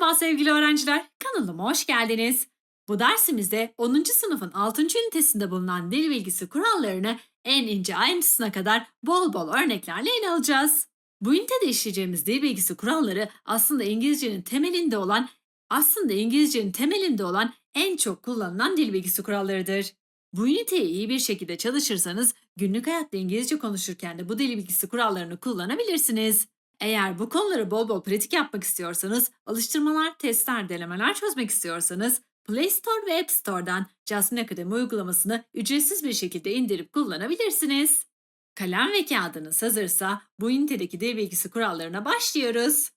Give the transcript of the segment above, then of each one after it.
Merhaba sevgili öğrenciler, kanalıma hoş geldiniz. Bu dersimizde 10. sınıfın 6. ünitesinde bulunan dil bilgisi kurallarını en ince ayrıntısına kadar bol bol örneklerle ele alacağız. Bu ünitede işleyeceğimiz dil bilgisi kuralları aslında İngilizcenin temelinde olan aslında İngilizcenin temelinde olan en çok kullanılan dil bilgisi kurallarıdır. Bu üniteyi iyi bir şekilde çalışırsanız günlük hayatta İngilizce konuşurken de bu dil bilgisi kurallarını kullanabilirsiniz. Eğer bu konuları bol bol pratik yapmak istiyorsanız, alıştırmalar, testler, denemeler çözmek istiyorsanız Play Store ve App Store'dan Jasmine Akademi uygulamasını ücretsiz bir şekilde indirip kullanabilirsiniz. Kalem ve kağıdınız hazırsa bu ünitedeki dil bilgisi kurallarına başlıyoruz.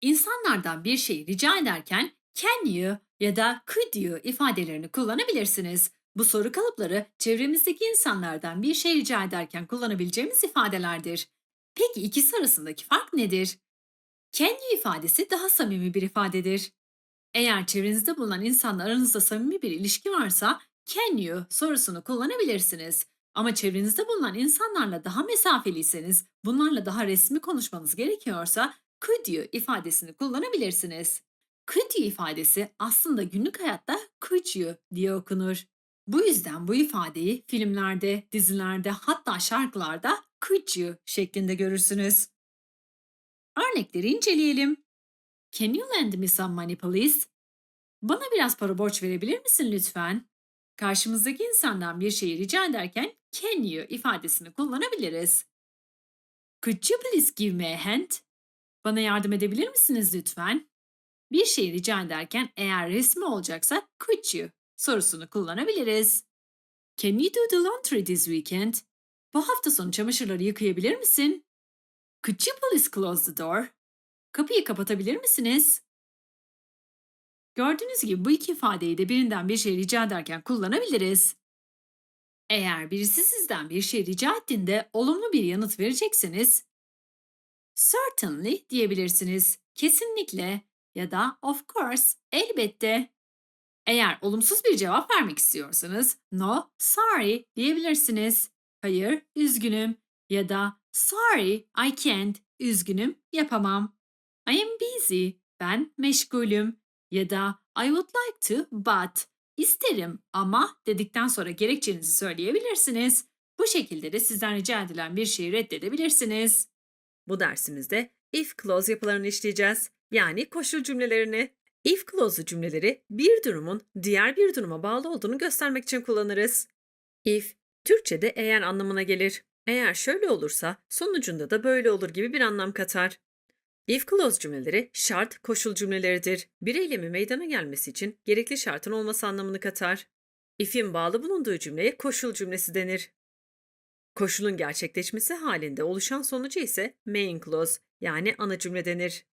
İnsanlardan bir şey rica ederken can you ya da could you ifadelerini kullanabilirsiniz. Bu soru kalıpları çevremizdeki insanlardan bir şey rica ederken kullanabileceğimiz ifadelerdir. Peki ikisi arasındaki fark nedir? Can ifadesi daha samimi bir ifadedir. Eğer çevrenizde bulunan insanla aranızda samimi bir ilişki varsa can you sorusunu kullanabilirsiniz. Ama çevrenizde bulunan insanlarla daha mesafeliyseniz, bunlarla daha resmi konuşmanız gerekiyorsa could you ifadesini kullanabilirsiniz. Could you ifadesi aslında günlük hayatta could you diye okunur. Bu yüzden bu ifadeyi filmlerde, dizilerde hatta şarkılarda could you şeklinde görürsünüz. Örnekleri inceleyelim. Can you lend me some money please? Bana biraz para borç verebilir misin lütfen? Karşımızdaki insandan bir şeyi rica ederken can you ifadesini kullanabiliriz. Could you please give me a hand? Bana yardım edebilir misiniz lütfen? Bir şeyi rica ederken eğer resmi olacaksa could you sorusunu kullanabiliriz. Can you do the laundry this weekend? Bu hafta sonu çamaşırları yıkayabilir misin? Could you please close the door? Kapıyı kapatabilir misiniz? Gördüğünüz gibi bu iki ifadeyi de birinden bir şey rica ederken kullanabiliriz. Eğer birisi sizden bir şey rica ettiğinde olumlu bir yanıt verecekseniz certainly diyebilirsiniz. Kesinlikle ya da of course, elbette. Eğer olumsuz bir cevap vermek istiyorsanız no, sorry diyebilirsiniz. Hayır, üzgünüm ya da sorry, I can't, üzgünüm, yapamam. I am busy, ben meşgulüm ya da I would like to but, isterim ama dedikten sonra gerekçenizi söyleyebilirsiniz. Bu şekilde de sizden rica edilen bir şeyi reddedebilirsiniz. Bu dersimizde if clause yapılarını işleyeceğiz. Yani koşul cümlelerini. If clause'lu cümleleri bir durumun diğer bir duruma bağlı olduğunu göstermek için kullanırız. If, Türkçe'de eğer anlamına gelir. Eğer şöyle olursa sonucunda da böyle olur gibi bir anlam katar. If clause cümleleri şart koşul cümleleridir. Bir eylemi meydana gelmesi için gerekli şartın olması anlamını katar. If'in bağlı bulunduğu cümleye koşul cümlesi denir. Koşulun gerçekleşmesi halinde oluşan sonucu ise main clause yani ana cümle denir.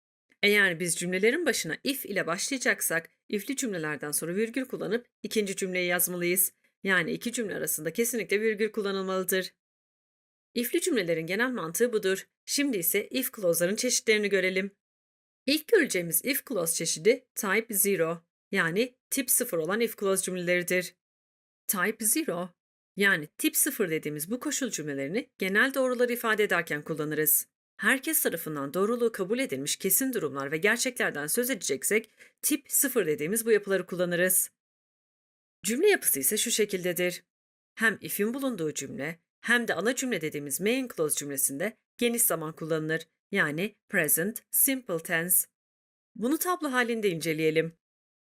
Eğer biz cümlelerin başına if ile başlayacaksak, if'li cümlelerden sonra virgül kullanıp ikinci cümleyi yazmalıyız. Yani iki cümle arasında kesinlikle virgül kullanılmalıdır. If'li cümlelerin genel mantığı budur. Şimdi ise if clause'ların çeşitlerini görelim. İlk göreceğimiz if clause çeşidi type 0 yani tip 0 olan if clause cümleleridir. Type 0 yani tip 0 dediğimiz bu koşul cümlelerini genel doğruları ifade ederken kullanırız. Herkes tarafından doğruluğu kabul edilmiş kesin durumlar ve gerçeklerden söz edeceksek tip 0 dediğimiz bu yapıları kullanırız. Cümle yapısı ise şu şekildedir. Hem if'in bulunduğu cümle hem de ana cümle dediğimiz main clause cümlesinde geniş zaman kullanılır. Yani present, simple tense. Bunu tablo halinde inceleyelim.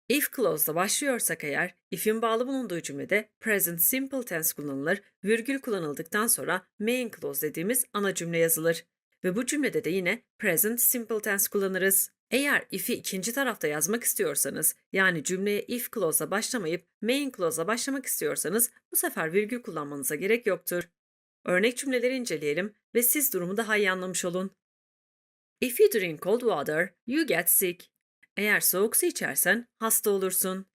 If clause'da başlıyorsak eğer, if'in bağlı bulunduğu cümlede present simple tense kullanılır, virgül kullanıldıktan sonra main clause dediğimiz ana cümle yazılır. Ve bu cümlede de yine present simple tense kullanırız. Eğer if'i ikinci tarafta yazmak istiyorsanız, yani cümleye if clause'a başlamayıp main clause'a başlamak istiyorsanız bu sefer virgül kullanmanıza gerek yoktur. Örnek cümleleri inceleyelim ve siz durumu daha iyi anlamış olun. If you drink cold water, you get sick. Eğer soğuk su içersen hasta olursun.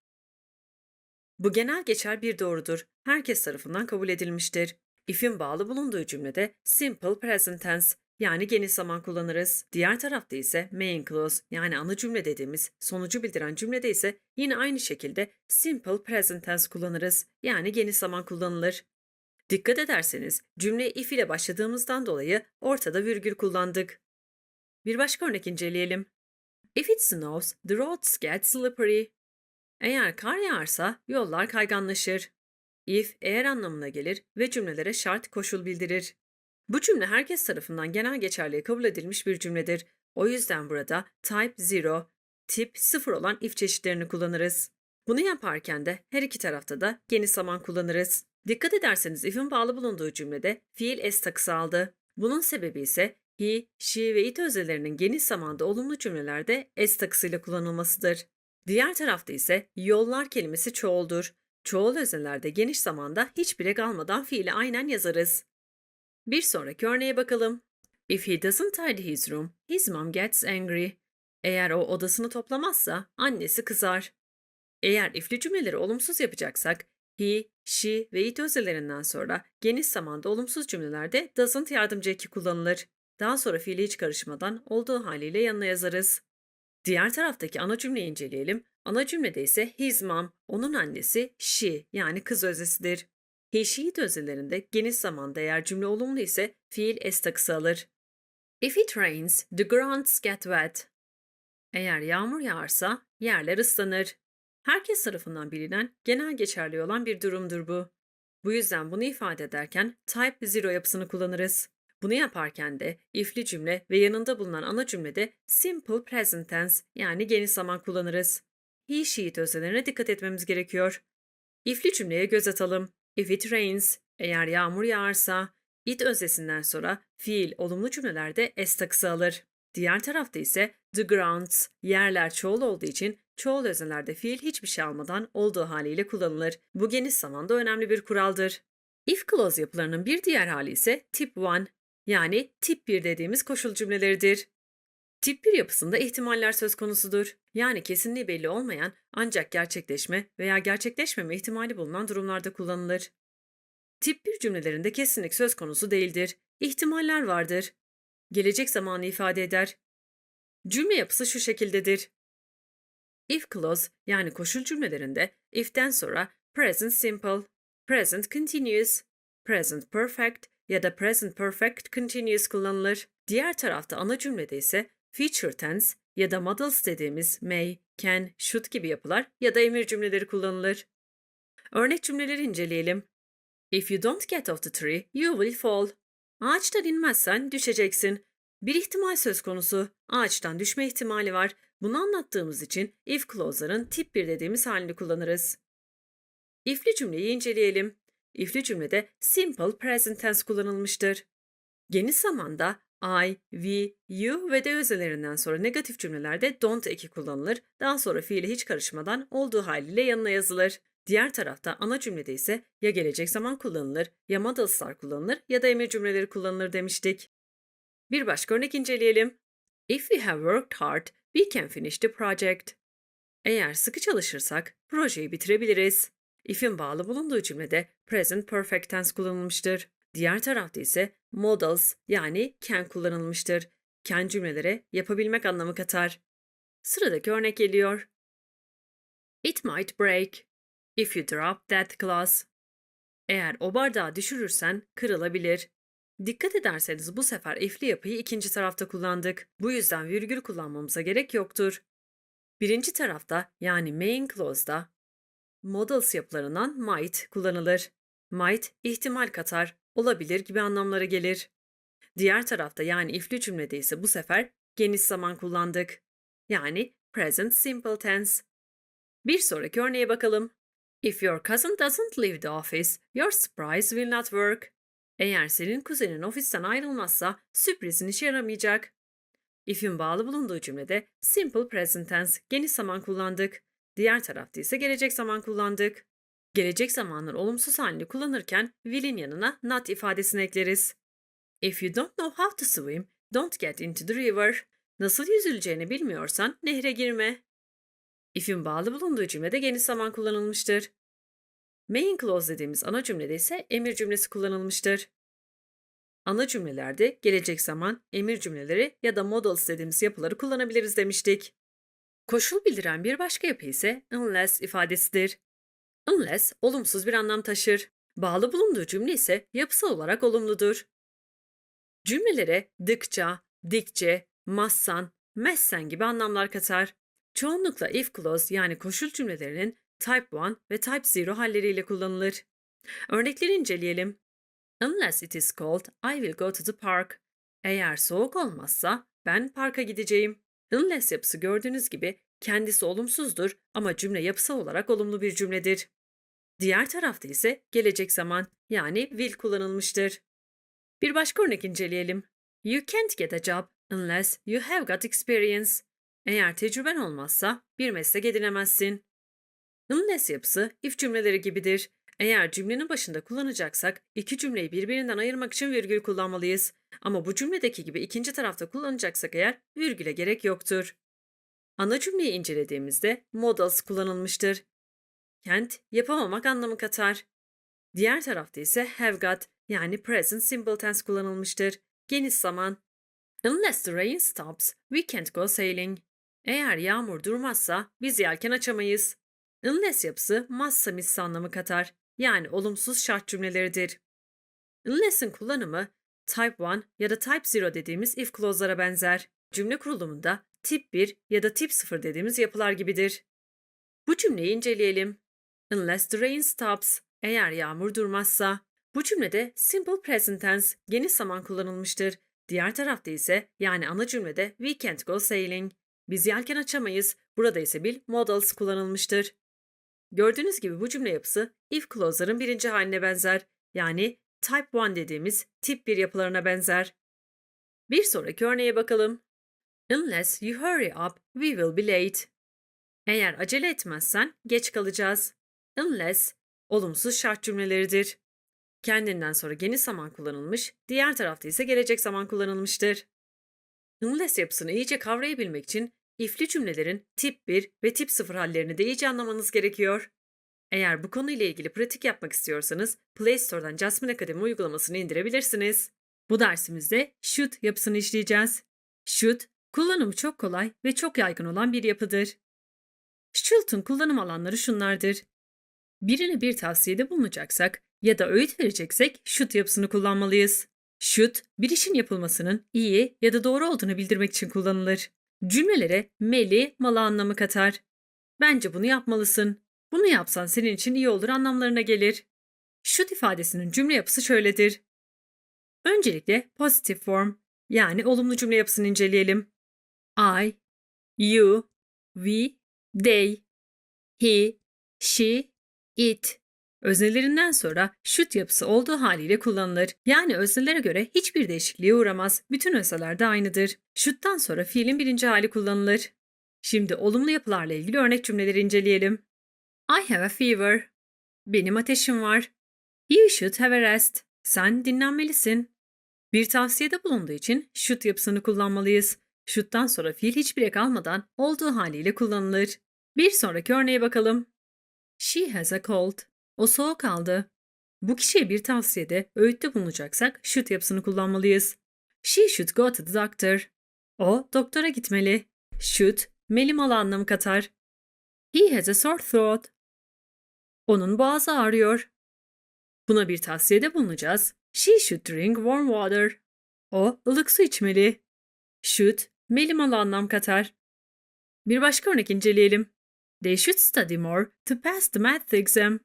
Bu genel geçer bir doğrudur. Herkes tarafından kabul edilmiştir. If'in bağlı bulunduğu cümlede simple present tense yani geniş zaman kullanırız. Diğer tarafta ise main clause yani ana cümle dediğimiz sonucu bildiren cümlede ise yine aynı şekilde simple present tense kullanırız. Yani geniş zaman kullanılır. Dikkat ederseniz cümle if ile başladığımızdan dolayı ortada virgül kullandık. Bir başka örnek inceleyelim. If it snows, the roads get slippery. Eğer kar yağarsa yollar kayganlaşır. If eğer anlamına gelir ve cümlelere şart koşul bildirir. Bu cümle herkes tarafından genel geçerliğe kabul edilmiş bir cümledir. O yüzden burada type 0, tip 0 olan if çeşitlerini kullanırız. Bunu yaparken de her iki tarafta da geniş zaman kullanırız. Dikkat ederseniz if'in bağlı bulunduğu cümlede fiil s takısı aldı. Bunun sebebi ise he, she ve it özelerinin geniş zamanda olumlu cümlelerde s takısıyla kullanılmasıdır. Diğer tarafta ise yollar kelimesi çoğuldur. Çoğul özelerde geniş zamanda hiç bire kalmadan fiili aynen yazarız. Bir sonraki örneğe bakalım. If he doesn't tidy his room, his mom gets angry. Eğer o odasını toplamazsa annesi kızar. Eğer ifli cümleleri olumsuz yapacaksak, he, she ve it özelerinden sonra geniş zamanda olumsuz cümlelerde doesn't yardımcı eki kullanılır. Daha sonra fiili hiç karışmadan olduğu haliyle yanına yazarız. Diğer taraftaki ana cümleyi inceleyelim. Ana cümlede ise his mom, onun annesi she yani kız öznesidir. He, she, it özelerinde geniş zamanda eğer cümle olumlu ise fiil s takısı alır. If it rains, the grounds get wet. Eğer yağmur yağarsa yerler ıslanır. Herkes tarafından bilinen, genel geçerli olan bir durumdur bu. Bu yüzden bunu ifade ederken type zero yapısını kullanırız. Bunu yaparken de if'li cümle ve yanında bulunan ana cümlede simple present tense yani geniş zaman kullanırız. He, she, it özelerine dikkat etmemiz gerekiyor. If'li cümleye göz atalım. If it rains, eğer yağmur yağarsa, it öznesinden sonra fiil olumlu cümlelerde s takısı alır. Diğer tarafta ise the grounds, yerler çoğul olduğu için çoğul öznelerde fiil hiçbir şey almadan olduğu haliyle kullanılır. Bu geniş zamanda önemli bir kuraldır. If clause yapılarının bir diğer hali ise tip 1 yani tip 1 dediğimiz koşul cümleleridir. Tip 1 yapısında ihtimaller söz konusudur. Yani kesinliği belli olmayan ancak gerçekleşme veya gerçekleşmeme ihtimali bulunan durumlarda kullanılır. Tip 1 cümlelerinde kesinlik söz konusu değildir. İhtimaller vardır. Gelecek zamanı ifade eder. Cümle yapısı şu şekildedir. If clause yani koşul cümlelerinde if'ten sonra present simple, present continuous, present perfect ya da present perfect continuous kullanılır. Diğer tarafta ana cümlede ise future tense ya da models dediğimiz may, can, should gibi yapılar ya da emir cümleleri kullanılır. Örnek cümleleri inceleyelim. If you don't get off the tree, you will fall. Ağaçtan inmezsen düşeceksin. Bir ihtimal söz konusu. Ağaçtan düşme ihtimali var. Bunu anlattığımız için if clause'ların tip 1 dediğimiz halini kullanırız. If'li cümleyi inceleyelim. If'li cümlede simple present tense kullanılmıştır. Geniş zamanda I, we, you ve de özelerinden sonra negatif cümlelerde don't eki kullanılır. Daha sonra fiili hiç karışmadan olduğu haliyle yanına yazılır. Diğer tarafta ana cümlede ise ya gelecek zaman kullanılır, ya models'lar kullanılır ya da emir cümleleri kullanılır demiştik. Bir başka örnek inceleyelim. If we have worked hard, we can finish the project. Eğer sıkı çalışırsak projeyi bitirebiliriz. If'in bağlı bulunduğu cümlede present perfect tense kullanılmıştır. Diğer tarafta ise models yani can kullanılmıştır. Can cümlelere yapabilmek anlamı katar. Sıradaki örnek geliyor. It might break if you drop that glass. Eğer o bardağı düşürürsen kırılabilir. Dikkat ederseniz bu sefer if'li yapıyı ikinci tarafta kullandık. Bu yüzden virgül kullanmamıza gerek yoktur. Birinci tarafta yani main clause'da models yapılarından might kullanılır. Might ihtimal katar, olabilir gibi anlamlara gelir. Diğer tarafta yani if'li cümlede ise bu sefer geniş zaman kullandık. Yani present simple tense. Bir sonraki örneğe bakalım. If your cousin doesn't leave the office, your surprise will not work. Eğer senin kuzenin ofisten ayrılmazsa sürprizin işe yaramayacak. If'in bağlı bulunduğu cümlede simple present tense geniş zaman kullandık. Diğer tarafta ise gelecek zaman kullandık. Gelecek zamanın olumsuz halini kullanırken will'in yanına not ifadesini ekleriz. If you don't know how to swim, don't get into the river. Nasıl yüzüleceğini bilmiyorsan nehre girme. If'in bağlı bulunduğu cümlede geniş zaman kullanılmıştır. Main clause dediğimiz ana cümlede ise emir cümlesi kullanılmıştır. Ana cümlelerde gelecek zaman, emir cümleleri ya da models dediğimiz yapıları kullanabiliriz demiştik. Koşul bildiren bir başka yapı ise unless ifadesidir. Unless olumsuz bir anlam taşır. Bağlı bulunduğu cümle ise yapısal olarak olumludur. Cümlelere dıkça, dikçe, massan, messen gibi anlamlar katar. Çoğunlukla if clause yani koşul cümlelerinin type 1 ve type 0 halleriyle kullanılır. Örnekleri inceleyelim. Unless it is cold, I will go to the park. Eğer soğuk olmazsa ben parka gideceğim. Unless yapısı gördüğünüz gibi kendisi olumsuzdur ama cümle yapısal olarak olumlu bir cümledir. Diğer tarafta ise gelecek zaman yani will kullanılmıştır. Bir başka örnek inceleyelim. You can't get a job unless you have got experience. Eğer tecrüben olmazsa bir meslek edinemezsin. Unless yapısı if cümleleri gibidir. Eğer cümlenin başında kullanacaksak iki cümleyi birbirinden ayırmak için virgül kullanmalıyız. Ama bu cümledeki gibi ikinci tarafta kullanacaksak eğer virgüle gerek yoktur. Ana cümleyi incelediğimizde modals kullanılmıştır. Can't yapamamak anlamı katar. Diğer tarafta ise have got yani present simple tense kullanılmıştır. Geniş zaman. Unless the rain stops, we can't go sailing. Eğer yağmur durmazsa biz yelken açamayız. Unless yapısı massa missi anlamı katar. Yani olumsuz şart cümleleridir. Unless'in kullanımı type 1 ya da type 0 dediğimiz if clause'lara benzer. Cümle kurulumunda tip 1 ya da tip 0 dediğimiz yapılar gibidir. Bu cümleyi inceleyelim. Unless the rain stops. Eğer yağmur durmazsa. Bu cümlede simple present tense geniş zaman kullanılmıştır. Diğer tarafta ise yani ana cümlede we can't go sailing. Biz yelken açamayız. Burada ise bil modals kullanılmıştır. Gördüğünüz gibi bu cümle yapısı if clause'ların birinci haline benzer. Yani type 1 dediğimiz tip 1 yapılarına benzer. Bir sonraki örneğe bakalım. Unless you hurry up, we will be late. Eğer acele etmezsen geç kalacağız. Unless olumsuz şart cümleleridir. Kendinden sonra geniş zaman kullanılmış, diğer tarafta ise gelecek zaman kullanılmıştır. Unless yapısını iyice kavrayabilmek için ifli cümlelerin tip 1 ve tip 0 hallerini de iyice anlamanız gerekiyor. Eğer bu konuyla ilgili pratik yapmak istiyorsanız Play Store'dan Jasmine Akademi uygulamasını indirebilirsiniz. Bu dersimizde should yapısını işleyeceğiz. Should, kullanımı çok kolay ve çok yaygın olan bir yapıdır. Should'un kullanım alanları şunlardır. Birine bir tavsiyede bulunacaksak ya da öğüt vereceksek should yapısını kullanmalıyız. Should, bir işin yapılmasının iyi ya da doğru olduğunu bildirmek için kullanılır. Cümlelere meli, malı anlamı katar. Bence bunu yapmalısın. Bunu yapsan senin için iyi olur anlamlarına gelir. Should ifadesinin cümle yapısı şöyledir. Öncelikle pozitif form yani olumlu cümle yapısını inceleyelim. I, you, we, they, he, she, it. Öznelerinden sonra should yapısı olduğu haliyle kullanılır. Yani öznelere göre hiçbir değişikliğe uğramaz. Bütün özneler de aynıdır. Should'dan sonra fiilin birinci hali kullanılır. Şimdi olumlu yapılarla ilgili örnek cümleleri inceleyelim. I have a fever. Benim ateşim var. You should have a rest. Sen dinlenmelisin. Bir tavsiyede bulunduğu için should yapısını kullanmalıyız. Should'dan sonra fiil hiçbir ek almadan olduğu haliyle kullanılır. Bir sonraki örneğe bakalım. She has a cold. O soğuk aldı. Bu kişiye bir tavsiyede, öğütte bulunacaksak should yapısını kullanmalıyız. She should go to the doctor. O doktora gitmeli. Should, melimalı anlamı katar. He has a sore throat. Onun boğazı ağrıyor. Buna bir tavsiyede bulunacağız. She should drink warm water. O ılık su içmeli. Should, melimalı anlam katar. Bir başka örnek inceleyelim. They should study more to pass the math exam.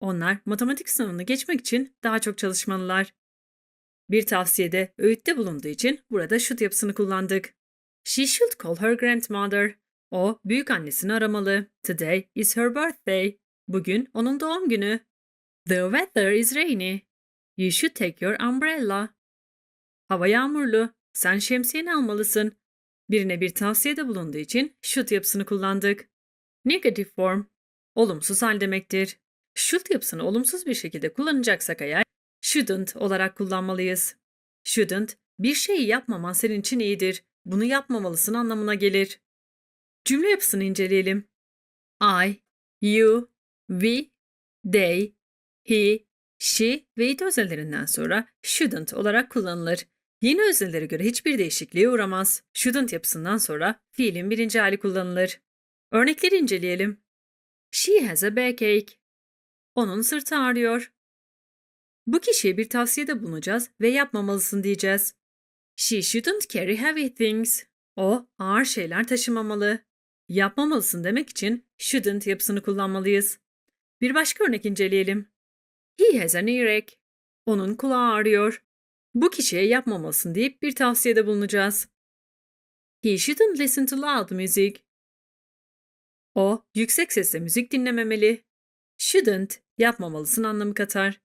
Onlar matematik sınavını geçmek için daha çok çalışmalılar. Bir tavsiyede, öğütte bulunduğu için burada should yapısını kullandık. She should call her grandmother. O, büyük annesini aramalı. Today is her birthday. Bugün onun doğum günü. The weather is rainy. You should take your umbrella. Hava yağmurlu. Sen şemsiyeni almalısın. Birine bir tavsiyede bulunduğu için should yapısını kullandık. Negative form, olumsuz hal demektir. Should yapısını olumsuz bir şekilde kullanacaksak eğer, shouldn't olarak kullanmalıyız. Shouldn't, bir şeyi yapmaman senin için iyidir. Bunu yapmamalısın anlamına gelir. Cümle yapısını inceleyelim. I, you, we, they, he, she ve it öznelerinden sonra shouldn't olarak kullanılır. Yeni öznelere göre hiçbir değişikliğe uğramaz. Shouldn't yapısından sonra fiilin birinci hali kullanılır. Örnekleri inceleyelim. She has a backache. Onun sırtı ağrıyor. Bu kişiye bir tavsiyede bulunacağız ve yapmamalısın diyeceğiz. She shouldn't carry heavy things. O ağır şeyler taşımamalı. Yapmamalısın demek için shouldn't yapısını kullanmalıyız. Bir başka örnek inceleyelim. He has an earache. Onun kulağı ağrıyor. Bu kişiye yapmamalısın deyip bir tavsiyede bulunacağız. He shouldn't listen to loud music. O yüksek sesle müzik dinlememeli. Shouldn't yapmamalısın anlamı katar.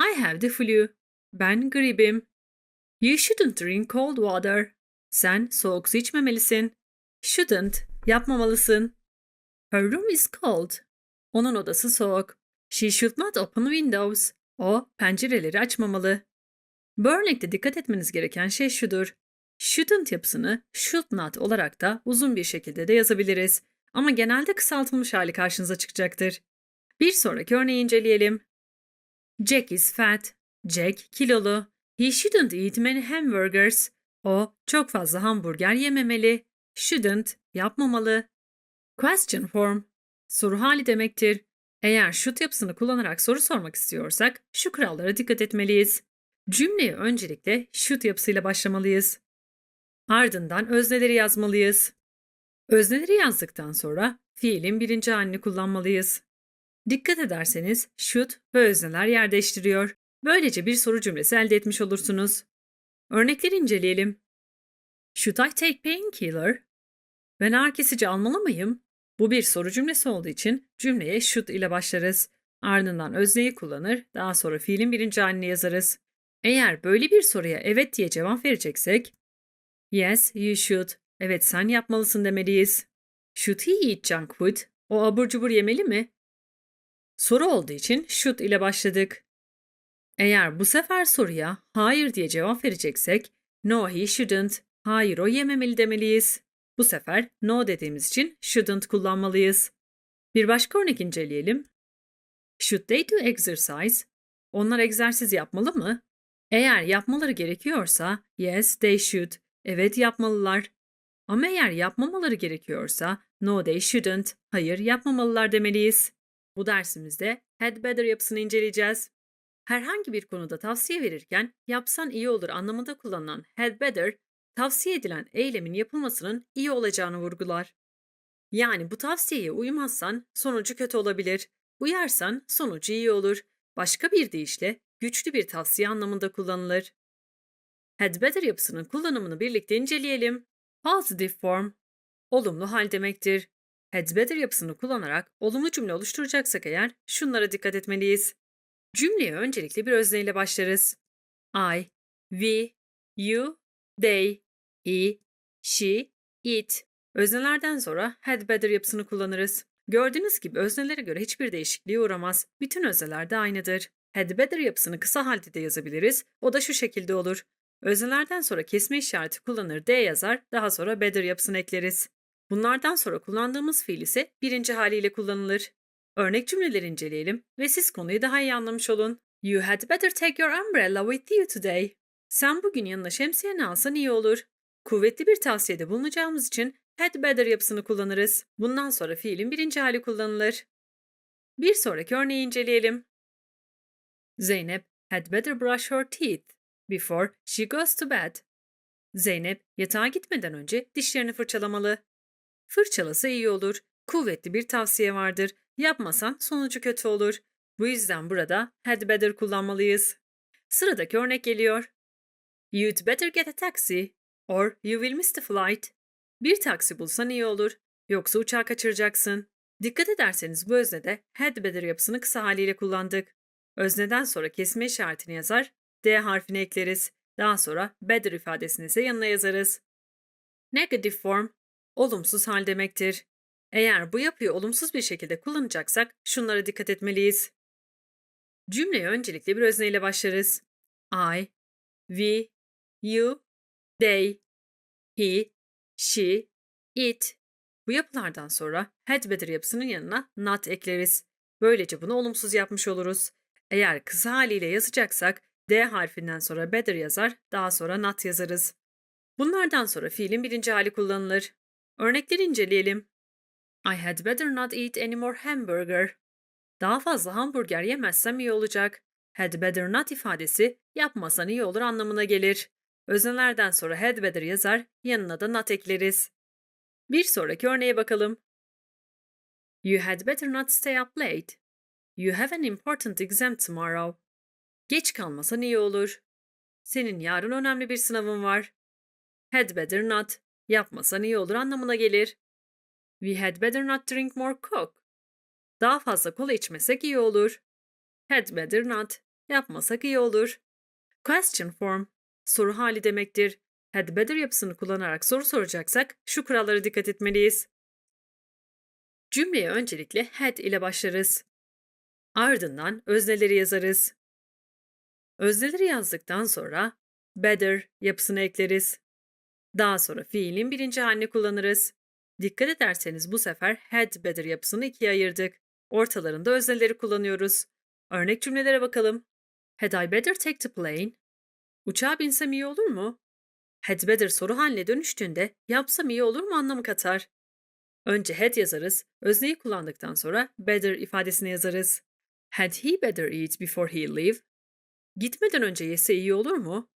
I have the flu. Ben gribim. You shouldn't drink cold water. Sen soğuk su içmemelisin. Shouldn't yapmamalısın. Her room is cold. Onun odası soğuk. She should not open windows. O pencereleri açmamalı. Bu örnekte dikkat etmeniz gereken şey şudur. Shouldn't yapısını should not olarak da uzun bir şekilde de yazabiliriz. Ama genelde kısaltılmış hali karşınıza çıkacaktır. Bir sonraki örneği inceleyelim. Jack is fat. Jack kilolu. He shouldn't eat many hamburgers. O çok fazla hamburger yememeli. Shouldn't yapmamalı. Question form soru hali demektir. Eğer should yapısını kullanarak soru sormak istiyorsak şu kurallara dikkat etmeliyiz. Cümleye öncelikle should yapısıyla başlamalıyız. Ardından özneleri yazmalıyız. Özneleri yazdıktan sonra fiilin birinci halini kullanmalıyız. Dikkat ederseniz should ve özneler yer değiştiriyor. Böylece bir soru cümlesi elde etmiş olursunuz. Örnekleri inceleyelim. Should I take painkiller? Ben ağrı kesici almalı mıyım? Bu bir soru cümlesi olduğu için cümleye should ile başlarız. Ardından özneyi kullanır, daha sonra fiilin birinci halini yazarız. Eğer böyle bir soruya evet diye cevap vereceksek, yes, you should, evet sen yapmalısın demeliyiz. Should he eat junk food? O abur cubur yemeli mi? Soru olduğu için should ile başladık. Eğer bu sefer soruya hayır diye cevap vereceksek, no he shouldn't, hayır o yememeli demeliyiz. Bu sefer no dediğimiz için shouldn't kullanmalıyız. Bir başka örnek inceleyelim. Should they do exercise? Onlar egzersiz yapmalı mı? Eğer yapmaları gerekiyorsa yes they should. Evet yapmalılar. Ama eğer yapmamaları gerekiyorsa no they shouldn't. Hayır yapmamalılar demeliyiz. Bu dersimizde had better yapısını inceleyeceğiz. Herhangi bir konuda tavsiye verirken yapsan iyi olur anlamında kullanılan had better, tavsiye edilen eylemin yapılmasının iyi olacağını vurgular. Yani bu tavsiyeye uymazsan sonucu kötü olabilir, uyarsan sonucu iyi olur. Başka bir deyişle güçlü bir tavsiye anlamında kullanılır. Had better yapısının kullanımını birlikte inceleyelim. Positive form, olumlu hal demektir. Had better yapısını kullanarak olumlu cümle oluşturacaksak eğer şunlara dikkat etmeliyiz. Cümleye öncelikle bir özneyle başlarız. I, we, you, they, he, she, it. Öznelerden sonra had better yapısını kullanırız. Gördüğünüz gibi öznelere göre hiçbir değişikliğe uğramaz. Bütün özneler de aynıdır. Had better yapısını kısa halde de yazabiliriz. O da şu şekilde olur. Öznelerden sonra kesme işareti kullanır D yazar, daha sonra better yapısını ekleriz. Bunlardan sonra kullandığımız fiil ise birinci haliyle kullanılır. Örnek cümleleri inceleyelim ve siz konuyu daha iyi anlamış olun. You had better take your umbrella with you today. Sen bugün yanına şemsiyeni alsan iyi olur. Kuvvetli bir tavsiyede bulunacağımız için had better yapısını kullanırız. Bundan sonra fiilin birinci hali kullanılır. Bir sonraki örneği inceleyelim. Zeynep had better brush her teeth before she goes to bed. Zeynep yatağa gitmeden önce dişlerini fırçalamalı. Fırçalasa iyi olur. Kuvvetli bir tavsiye vardır. Yapmasan sonucu kötü olur. Bu yüzden burada had better kullanmalıyız. Sıradaki örnek geliyor. You'd better get a taxi or you will miss the flight. Bir taksi bulsan iyi olur. Yoksa uçağı kaçıracaksın. Dikkat ederseniz bu öznede had better yapısını kısa haliyle kullandık. Özneden sonra kesme işaretini yazar, D harfini ekleriz. Daha sonra better ifadesini ise yanına yazarız. Negative form, olumsuz hal demektir. Eğer bu yapıyı olumsuz bir şekilde kullanacaksak şunlara dikkat etmeliyiz. Cümleye öncelikle bir özneyle başlarız. I, we, you, they, he, she, it. Bu yapılardan sonra had better yapısının yanına not ekleriz. Böylece bunu olumsuz yapmış oluruz. Eğer kısa haliyle yazacaksak D harfinden sonra better yazar, daha sonra not yazarız. Bunlardan sonra fiilin birinci hali kullanılır. Örnekleri inceleyelim. I had better not eat any more hamburger. Daha fazla hamburger yemezsem iyi olacak. Had better not ifadesi yapmasan iyi olur anlamına gelir. öznelerden sonra had better yazar, yanına da not ekleriz. Bir sonraki örneğe bakalım. You had better not stay up late. You have an important exam tomorrow. Geç kalmasan iyi olur. Senin yarın önemli bir sınavın var. Had better not. Yapmasan iyi olur anlamına gelir. We had better not drink more coke. Daha fazla kola içmesek iyi olur. Had better not. Yapmasak iyi olur. Question form. Soru hali demektir. Had better yapısını kullanarak soru soracaksak şu kurallara dikkat etmeliyiz. Cümleye öncelikle had ile başlarız. Ardından özneleri yazarız. Özneleri yazdıktan sonra better yapısını ekleriz. Daha sonra fiilin birinci halini kullanırız. Dikkat ederseniz bu sefer had better yapısını ikiye ayırdık. Ortalarında özneleri kullanıyoruz. Örnek cümlelere bakalım. Had I better take the plane? Uçağa binsem iyi olur mu? Had better soru haline dönüştüğünde yapsam iyi olur mu anlamı katar. Önce had yazarız, özneyi kullandıktan sonra better ifadesini yazarız. Had he better eat before he leave? Gitmeden önce yese iyi olur mu?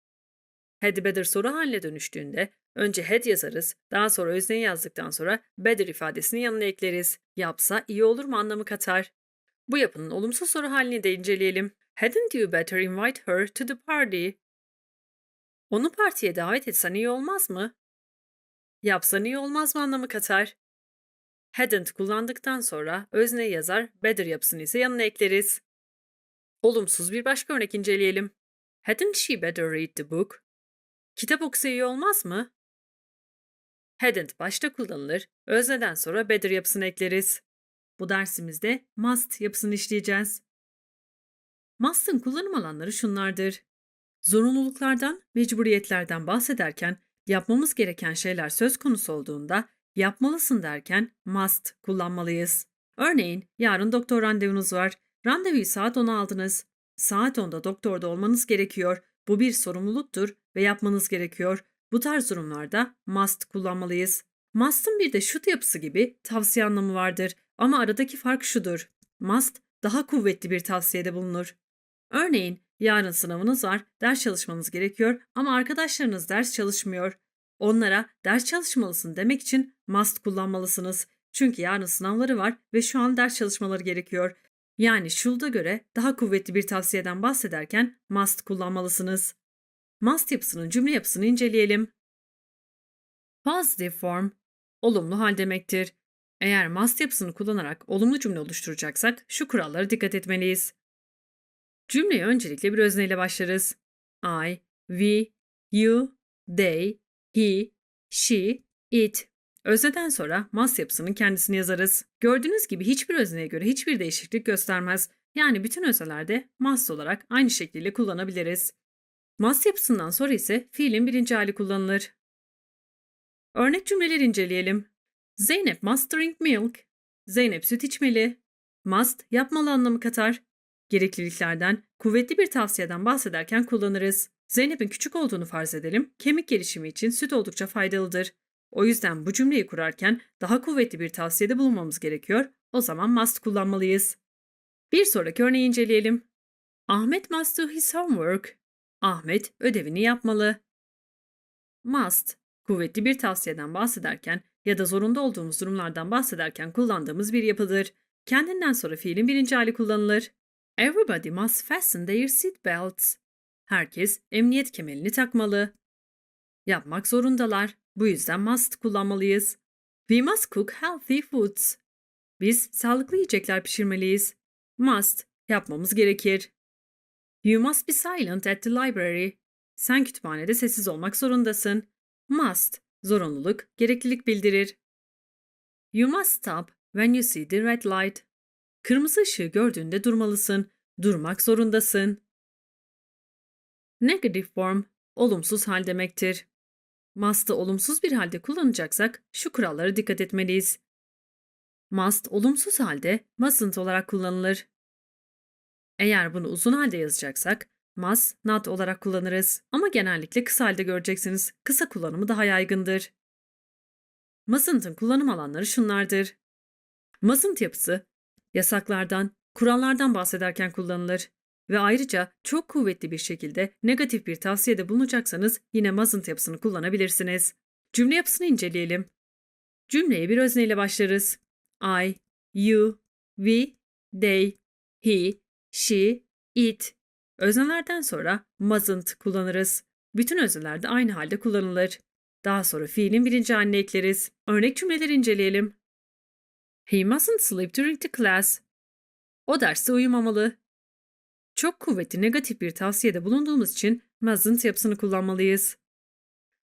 Had better soru haline dönüştüğünde önce had yazarız, daha sonra özneyi yazdıktan sonra better ifadesini yanına ekleriz. Yapsa iyi olur mu anlamı katar. Bu yapının olumsuz soru halini de inceleyelim. Hadn't you better invite her to the party? Onu partiye davet etsen iyi olmaz mı? Yapsan iyi olmaz mı anlamı katar. Hadn't kullandıktan sonra özne yazar, better yapısını ise yanına ekleriz. Olumsuz bir başka örnek inceleyelim. Hadn't she better read the book? Kitap okusa iyi olmaz mı? Hadn't başta kullanılır, özneden sonra better yapısını ekleriz. Bu dersimizde must yapısını işleyeceğiz. Must'ın kullanım alanları şunlardır. Zorunluluklardan, mecburiyetlerden bahsederken yapmamız gereken şeyler söz konusu olduğunda yapmalısın derken must kullanmalıyız. Örneğin yarın doktor randevunuz var. Randevuyu saat 10'a aldınız. Saat 10'da doktorda olmanız gerekiyor. Bu bir sorumluluktur ve yapmanız gerekiyor. Bu tarz durumlarda must kullanmalıyız. Must'ın bir de should yapısı gibi tavsiye anlamı vardır ama aradaki fark şudur. Must daha kuvvetli bir tavsiyede bulunur. Örneğin yarın sınavınız var, ders çalışmanız gerekiyor ama arkadaşlarınız ders çalışmıyor. Onlara ders çalışmalısın demek için must kullanmalısınız. Çünkü yarın sınavları var ve şu an ders çalışmaları gerekiyor. Yani should'a göre daha kuvvetli bir tavsiyeden bahsederken must kullanmalısınız. Must yapısının cümle yapısını inceleyelim. Positive form, olumlu hal demektir. Eğer must yapısını kullanarak olumlu cümle oluşturacaksak şu kurallara dikkat etmeliyiz. Cümleye öncelikle bir özneyle başlarız. I, we, you, they, he, she, it. Özneden sonra must yapısının kendisini yazarız. Gördüğünüz gibi hiçbir özneye göre hiçbir değişiklik göstermez. Yani bütün öznelerde must olarak aynı şekliyle kullanabiliriz. Must yapısından sonra ise fiilin birinci hali kullanılır. Örnek cümleler inceleyelim. Zeynep must drink milk. Zeynep süt içmeli. Must yapmalı anlamı katar. Gerekliliklerden, kuvvetli bir tavsiyeden bahsederken kullanırız. Zeynep'in küçük olduğunu farz edelim. Kemik gelişimi için süt oldukça faydalıdır. O yüzden bu cümleyi kurarken daha kuvvetli bir tavsiyede bulunmamız gerekiyor. O zaman must kullanmalıyız. Bir sonraki örneği inceleyelim. Ahmet must do his homework. Ahmet ödevini yapmalı. Must, kuvvetli bir tavsiyeden bahsederken ya da zorunda olduğumuz durumlardan bahsederken kullandığımız bir yapıdır. Kendinden sonra fiilin birinci hali kullanılır. Everybody must fasten their seat belts. Herkes emniyet kemerini takmalı. Yapmak zorundalar. Bu yüzden must kullanmalıyız. We must cook healthy foods. Biz sağlıklı yiyecekler pişirmeliyiz. Must yapmamız gerekir. You must be silent at the library. Sen kütüphanede sessiz olmak zorundasın. Must zorunluluk, gereklilik bildirir. You must stop when you see the red light. Kırmızı ışığı gördüğünde durmalısın. Durmak zorundasın. Negative form, olumsuz hal demektir. Must'ı olumsuz bir halde kullanacaksak şu kurallara dikkat etmeliyiz. Must olumsuz halde mustn't olarak kullanılır. Eğer bunu uzun halde yazacaksak must not olarak kullanırız ama genellikle kısa halde göreceksiniz. Kısa kullanımı daha yaygındır. Mustn't'ın kullanım alanları şunlardır. Mustn't yapısı yasaklardan, kurallardan bahsederken kullanılır. Ve ayrıca çok kuvvetli bir şekilde negatif bir tavsiyede bulunacaksanız yine mustn't yapısını kullanabilirsiniz. Cümle yapısını inceleyelim. Cümleye bir özneyle başlarız. I, you, we, they, he, she, it. Öznelerden sonra mustn't kullanırız. Bütün özneler de aynı halde kullanılır. Daha sonra fiilin birinci haline ekleriz. Örnek cümleleri inceleyelim. He mustn't sleep during the class. O derste uyumamalı. Çok kuvvetli negatif bir tavsiyede bulunduğumuz için mustn't yapısını kullanmalıyız.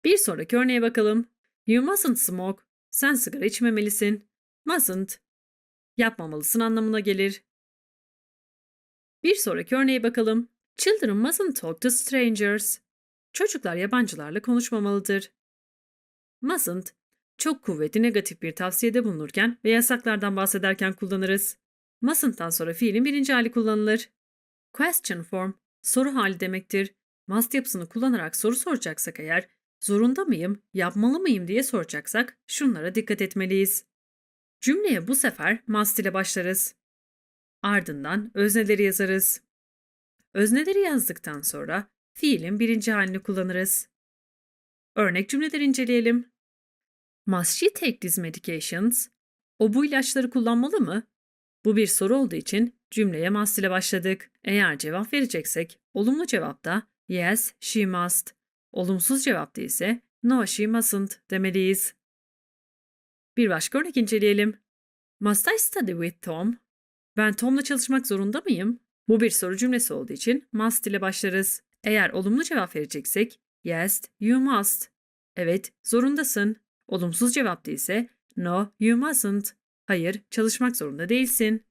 Bir sonraki örneğe bakalım. You mustn't smoke. Sen sigara içmemelisin. Mustn't. Yapmamalısın anlamına gelir. Bir sonraki örneğe bakalım. Children mustn't talk to strangers. Çocuklar yabancılarla konuşmamalıdır. Mustn't, çok kuvvetli negatif bir tavsiyede bulunurken ve yasaklardan bahsederken kullanırız. Mustn't'tan sonra fiilin birinci hali kullanılır. Question form, soru hali demektir. Must yapısını kullanarak soru soracaksak eğer, zorunda mıyım, yapmalı mıyım diye soracaksak şunlara dikkat etmeliyiz. Cümleye bu sefer must ile başlarız. Ardından özneleri yazarız. Özneleri yazdıktan sonra fiilin birinci halini kullanırız. Örnek cümleler inceleyelim. Must she take these medications? O bu ilaçları kullanmalı mı? Bu bir soru olduğu için cümleye must ile başladık. Eğer cevap vereceksek, olumlu cevapta yes, she must. Olumsuz cevapta ise no, she mustn't demeliyiz. Bir başka örnek inceleyelim. Must I study with Tom? Ben Tom'la çalışmak zorunda mıyım? Bu bir soru cümlesi olduğu için must ile başlarız. Eğer olumlu cevap vereceksek yes, you must. Evet, zorundasın. Olumsuz cevapta ise no, you mustn't. Hayır, çalışmak zorunda değilsin.